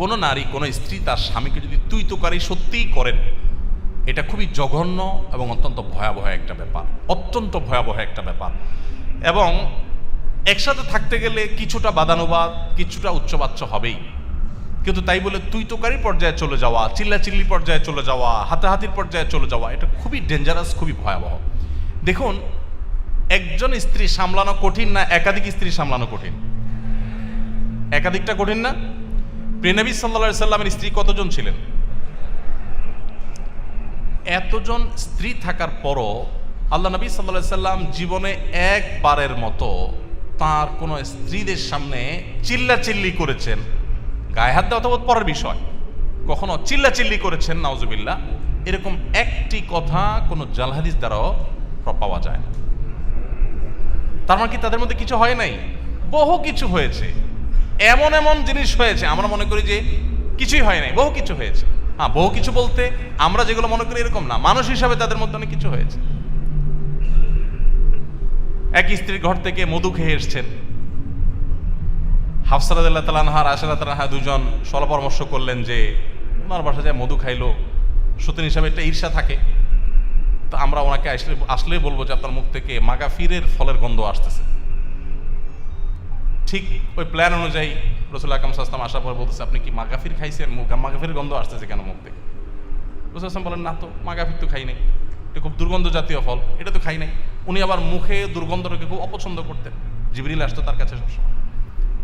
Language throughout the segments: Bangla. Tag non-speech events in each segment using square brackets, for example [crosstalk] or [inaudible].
কোনো নারী, কোনো স্ত্রী তার স্বামীকে যদি তুই তোকারি সত্যিই করেন, এটা খুবই জঘন্য এবং অত্যন্ত ভয়াবহ একটা ব্যাপার, অত্যন্ত ভয়াবহ একটা ব্যাপার। এবং একসাথে থাকতে গেলে কিছুটা বাদানুবাদ, কিছুটা উচ্চবাচ্য হবেই। কিন্তু তাই বলে তুই তোকারি পর্যায়ে চলে যাওয়া, চিল্লাচিল্লি পর্যায়ে চলে যাওয়া, হাতাহাতির পর্যায়ে চলে যাওয়া, এটা খুবই ডেঞ্জারাস খুবই ভয়াবহ। দেখুন, একজন স্ত্রী সামলানো কঠিন না একাধিক স্ত্রী সামলানো কঠিন? একাধিকটা কঠিন না? প্রেনবী সাল্লা সাল্লামের স্ত্রী কতজন ছিলেন? এতজন স্ত্রী থাকার পরও আল্লাহ নবী সাল্লা সাল্লাম জীবনে একবারের মতো তার কোনো স্ত্রীদের সামনে চিল্লা চিল্লি করেছেন। গায়ে হাত দেওয়া তো পরের বিষয়। কখনো চিল্লা চিল্লি করেছেন, নাউজুবিল্লাহ। এরকম একটি কথা কোনো জালহাদিস দ্বারাও পাওয়া যায় না। তার মানে কি তাদের মধ্যে কিছু হয় নাই? বহু কিছু হয়েছে। এমন এমন জিনিস হয়েছে, আমরা মনে করি যে কিছুই হয় নাই, বহু কিছু হয়েছে। হ্যাঁ বহু কিছু বলতে আমরা যেগুলো মনে করি এরকম না, মানুষ হিসাবে তাদের মধ্যে অনেক কিছু হয়েছে। এক স্ত্রীর ঘর থেকে মধু খেয়ে এসছেন। হাফসারাদুল্লাহ তালানহার তালানহা দুজন সলপরামর্শ করলেন যে ওনার বাসা যায় মধু খাইলো। সতীন হিসাবে একটা ঈর্ষা থাকে। তো আমরা ওনাকে আসলে আসলেই বলব যে আপনার মুখ থেকে মাগাফিরের ফলের গন্ধ আসতেছে। ঠিক ওই প্ল্যান অনুযায়ী রসুল আকাম সাস্তাম আসার পর বলতেছে, আপনি কি মাগাফির খাইছেন? মুখ মাগাফির গন্ধ আসতেছে কেন মুখ থেকে রসুল আসলাম বলেন, না তো, মাগাফির তো খাই নাই। এটা খুব দুর্গন্ধ জাতীয় ফল, এটা তো খাই নাই। উনি আবার মুখে দুর্গন্ধটাকে খুব অপছন্দ করতেন। জিবরিল আসতো তার কাছে সবসময়।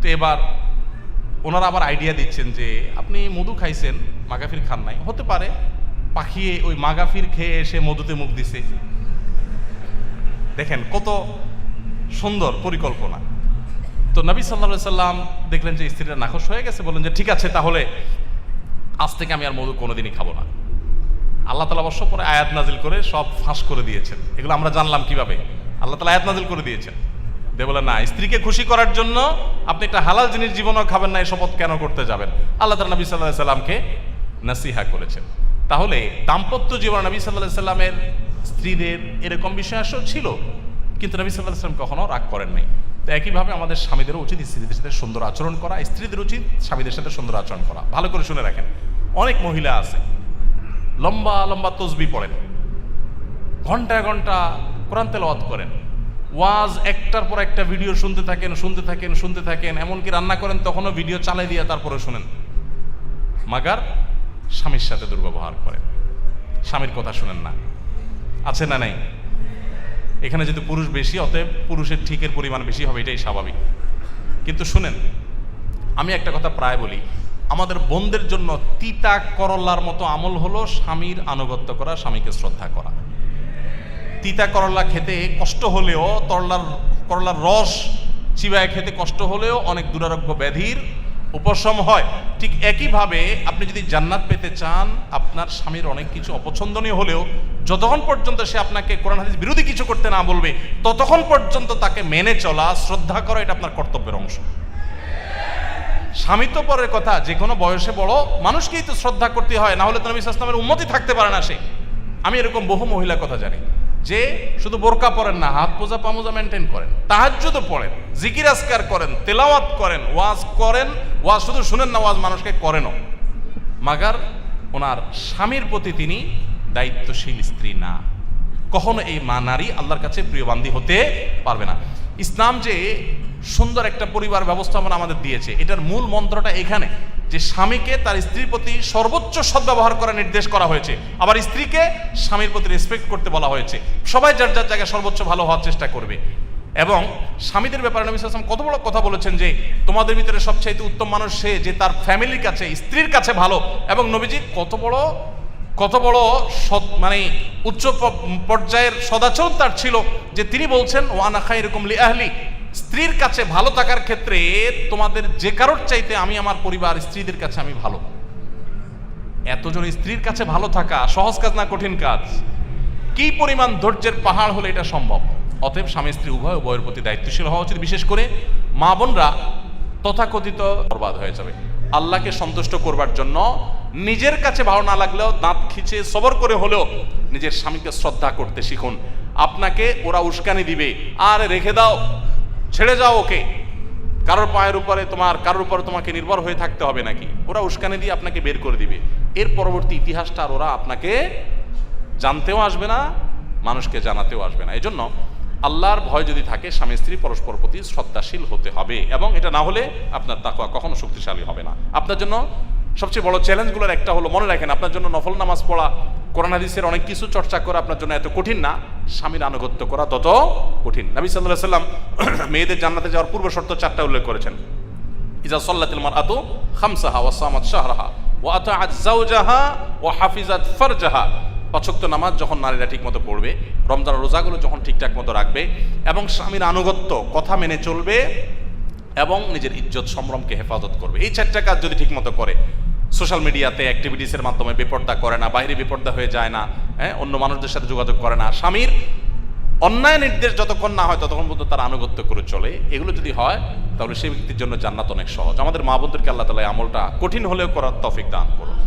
তো এবার ওনারা আবার আইডিয়া দিচ্ছেন যে, আপনি মধু খাইছেন, মাগাফির খান নাই। হতে পারে পাখিয়ে ওই মাগাফির খেয়ে এসে মধুতে মুখ দিছে। দেখেন কত সুন্দর পরিকল্পনা। তো নবী সাল্লা সাল্লাম দেখলেন যে স্ত্রীরা নাখোশ হয়ে গেছে, বললেন যে ঠিক আছে, তাহলে আজ থেকে আমি আর মধু কোনোদিনই খাব না। আল্লাহ তালা অবশ্য পরে আয়াত নাজিল করে সব ফাঁস করে দিয়েছেন। এগুলো আমরা জানলাম কীভাবে? আল্লাহ তালা আয়াত নাজিল করে দিয়েছেন। দে বলে, না, স্ত্রীকে খুশি করার জন্য আপনি একটা হালাল জিনিস জীবনও খাবেন না এই শপথ কেন করতে যাবেন? আল্লাহ তালা নবী সাল্লাহ সাল্লামকে নাসিহা করেছেন। তাহলে দাম্পত্য জীবন নবী সাল্লাহ সাল্লামের স্ত্রীদের এরকম বিষয় আসেও ছিল, কিন্তু নবী সাল্লাহ সাল্লাম কখনো রাগ করেন নাই তো একইভাবে আমাদের স্বামীদেরও উচিত স্ত্রীদের সাথে সুন্দর আচরণ করা, স্ত্রীদের উচিত স্বামীদের সাথে সুন্দর আচরণ করা। ভালো করে শুনে রাখেন, অনেক মহিলা আছে, লম্বা লম্বা তসবি পড়েন ঘণ্টা ঘণ্টা কোরআন তেলাওয়াত করেন, ওয়াজ একটার পর একটা ভিডিও শুনতে থাকেন শুনতে থাকেন শুনতে থাকেন, এমনকি রান্না করেন তখনও ভিডিও চালাই দিয়ে তারপরে শুনেন। মাগার স্বামীর সাথে দুর্ব্যবহার করেন, স্বামীর কথা শুনেন না। আছে না নাই? এখানে যেহেতু পুরুষ বেশি, অতএব পুরুষের ঠিকের পরিমাণ বেশি হবে, এটাই স্বাভাবিক। কিন্তু শুনেন, আমি একটা কথা প্রায় বলি, আমাদের বোনদের জন্য তিতা করল্লার মতো আমল হলো স্বামীর আনুগত্য করা, স্বামীকে শ্রদ্ধা করা। তিতা করল্লা খেতে কষ্ট হলেও, তরলার, করলার রস চিবায় খেতে কষ্ট হলেও অনেক দুরারোগ্য ব্যাধির উপশম হয়। ঠিক একইভাবে আপনি যদি জান্নাত পেতে চান, আপনার স্বামীর অনেক কিছু অপছন্দনীয় হলেও যতক্ষণ পর্যন্ত সে আপনাকে কোরআন হাদিস বিরোধী কিছু করতে না বলবে, ততক্ষণ পর্যন্ত তাকে মেনে চলা, শ্রদ্ধা করা এটা আপনার কর্তব্যের অংশ। স্বামী তো পরের কথা, যে কোনো বয়সে বড় মানুষকেই তো শ্রদ্ধা করতে হয়, না হলে তো নবী ইসলামের উন্নতি থাকতে পারে না সে। আমি এরকম বহু মহিলার কথা জানি। যে শুধু বোরকা পরেন না, হাত পোজা পামোজা মেনটেন করেন, তাহাজ্জুদও পড়েন, জিকির আসকার করেন, তেলাওয়াত করেন, ওয়াজ করেন, ওয়াজ শুধু শুনেন না, ওয়াজ মানুষকে করেনও। মাগার ওনার স্বামীর প্রতি তিনি দায়িত্বশীল স্ত্রী না। কখনো এই মা নারী আল্লাহর কাছে প্রিয়বান্ধী হতে পারবে না। ইসলাম যে সুন্দর একটা পরিবার ব্যবস্থাপনা আমাদের দিয়েছে। এটার মূল মন্ত্রটা এখানে, যে স্বামীকে তার স্ত্রীর প্রতি সর্বোচ্চ সদ্ব্যবহার করার নির্দেশ করা হয়েছে। আবার স্ত্রীকে স্বামীর প্রতি রেসপেক্ট করতে বলা হয়েছে। সবাই যার যার জায়গায় সর্বোচ্চ ভালো হওয়ার চেষ্টা করবে। এবং স্বামীদের ব্যাপারে নবী সাল্লাম কত বড় কথা বলেছেন যে, তোমাদের ভিতরে সবচাইতে উত্তম মানুষ সে যে তার ফ্যামিলির কাছে, স্ত্রীর কাছে ভালো। এবং নবীজি কত বড় কত বড় সৎ মানে উচ্চ পর্যায়ের সদাচরণ তার ছিল, যে তিনি বলছেন ওয়ানা খাই এরকম লি আহলি। স্ত্রীর কাছে ভালো থাকার ক্ষেত্রে তোমাদের যে কারোর চাইতে আমি আমার পরিবার স্ত্রীদের কাছে আমি ভালো। এতজন স্ত্রীর কাছে ভালো থাকা সহজ কাজ না কঠিন কাজ? কি পরিমাণ ধৈর্যের পাহাড় হলে এটা সম্ভব? অতএব স্বামী স্ত্রী উভয় উভয়ের প্রতি দায়িত্বশীল হওয়া উচিত, বিশেষ করে মা বোনরা তথাকথিত বরবাদ হয়ে যাবে। আল্লাহকে সন্তুষ্ট করবার জন্য নিজের কাছে ভালো না লাগলেও দাঁত খিচে সবর করে হলেও নিজের স্বামীকে শ্রদ্ধা করতে শিখুন। আপনাকে ওরা উস্কানি দিবে। আর রেখে দাও। ছেড়ে যাও ওকে। কারোর পায়ের উপরে তোমার, কারোর উপরে তোমাকে নির্ভর হয়ে থাকতে হবে নাকি? ওরা উস্কানি দিয়ে আপনাকে বের করে দিবে। এর পরবর্তী ইতিহাসটা আর ওরা আপনাকে জানতেও আসবে না, মানুষকে জানাতেও আসবে না। এজন্য আল্লাহর ভয় যদি থাকে, স্বামী স্ত্রী পরস্পর প্রতি শ্রদ্ধাশীল হতে হবে এবং এটা না হলে আপনার তাকওয়া কখনো শক্তিশালী হবে না। আপনার জন্য সবচেয়ে বড় চ্যালেঞ্জগুলোর একটা হলো, মনে রাখেন, আপনার জন্য নফল নামাজ পড়া, কোরআন হাদিসের অনেক কিছু চর্চা করা আপনার জন্য এত কঠিন না। স্বামীর আনুগত্য করা তত কঠিন। নবী সাল্লাহ সাল্লাম [clears throat] মেয়েদের জান্নাতে যাওয়ার পূর্ব শর্ত চারটা উল্লেখ করেছেন। ইজা সাল্লাতিল মারআতু খামসাহা ওয়া সামাত শাহরাহা ওয়া আতাআত যাওজাহা ওয়া হাফিজাত ফারজাহা। পাঁচক্ত নামাজ যখন নারীরা ঠিকমতো পড়বে রমজান রোজাগুলো যখন ঠিকঠাক মতো রাখবে এবং স্বামীর আনুগত্য, কথা মেনে চলবে এবং নিজের ইজ্জত, সম্ভ্রমকে হেফাজত করবে। এই চারটা কাজ যদি ঠিকমতো করে সোশ্যাল মিডিয়াতে অ্যাক্টিভিটিসের মাধ্যমে বেপর্দা করে না বাইরে বেপর্দা হয়ে যায় না হ্যাঁ অন্য মানুষদের সাথে যোগাযোগ করে না। স্বামীর অন্যায় নির্দেশ যতক্ষণ না হয় ততক্ষণ পর্যন্ত তার আনুগত্য করে চলে। এগুলো যদি হয়, তাহলে সেই ব্যক্তির জন্য জান্নাত অনেক সহজ। আমাদের মা বোনদেরকে আল্লাহ তালা আমলটা কঠিন হলেও করার তফিক দান করুন।